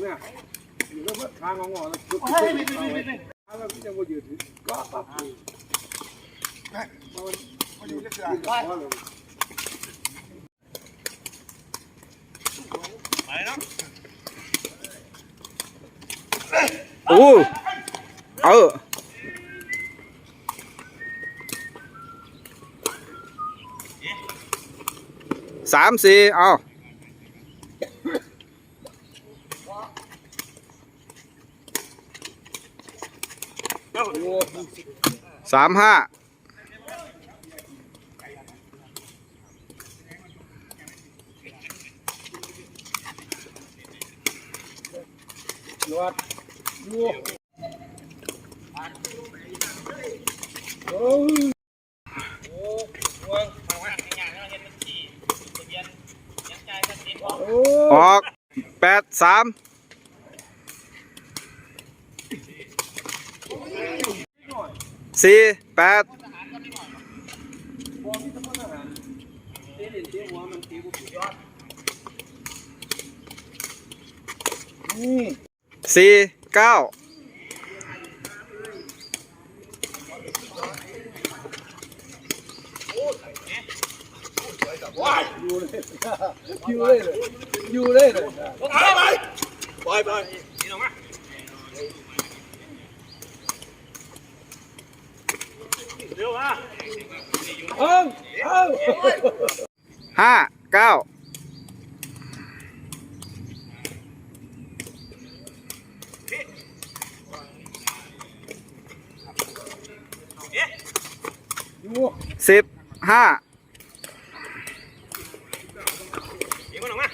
เนี่ยอยู่แล้วทางงอๆแล้วจุดเฮ้ยไม่ไม่ไม่ไม่ทางเราที่จะมายืดก็ปั๊บมันมันอยู่ในเสือไปไปเนาะโอ้เออสามสี่เอาสามห้า ยอดยูโอ้ย มาว่าในงานเราเห็นมันขี่ทะเบียนยังใจชัด เจนโอ้ออกแปดสาม สี่แปดสี่เก้ายูเลยยูเลยเลยยูเลยเลยไปไปนี่ลงมาเร็วมา เอ้าเอ้า ห้าเก้ายูสิบห้าเดี๋ยวมาลงมา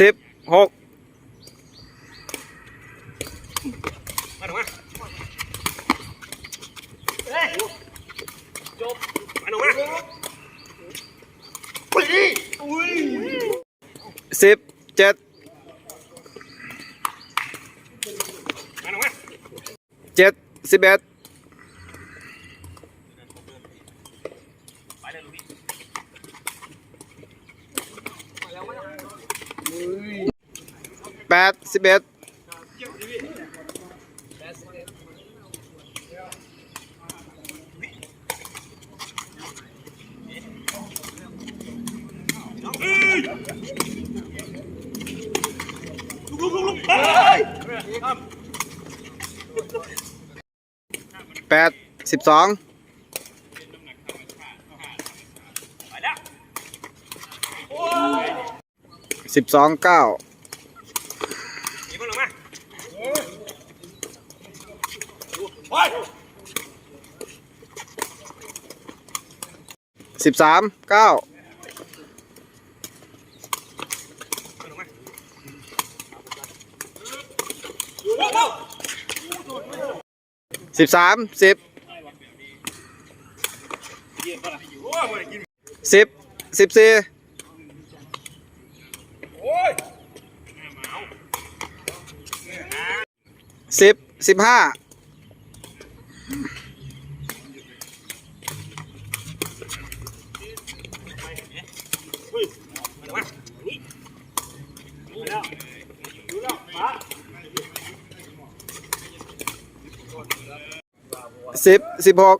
สิบหก มาลงมาเฮ้ยจบมาลงมาอุ้ยอุ้ย สิบเจ็ดมาลงมา เจ็ดสิบเอ็ด ไปเลยลูกพี่ แปดสิบสองสิบสองเก้าสิบสามเก้าลงมา สิบสามสิบสิบสิบสี่สิบสิบห้า มาลงมานี่มาแล้วดูแล้วมา สิบสิบหก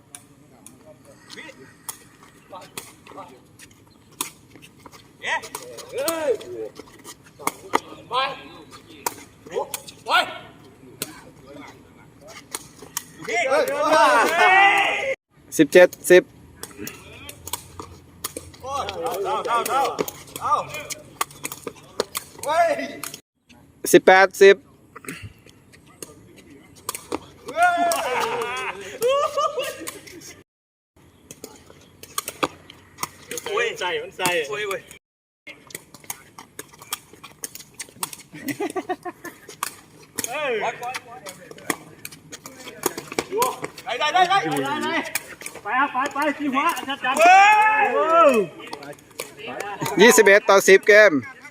สิบเจ็ดสิบสิบแปดสิบ โอ้ยใส่มันใส่โอ้ยโอ้ยเฮ้ยได้ได้ได้ได้ได้ไปครับไปไปที่หัวจัดจัดยี่สิบเอ็ดต่อสิบเกมเ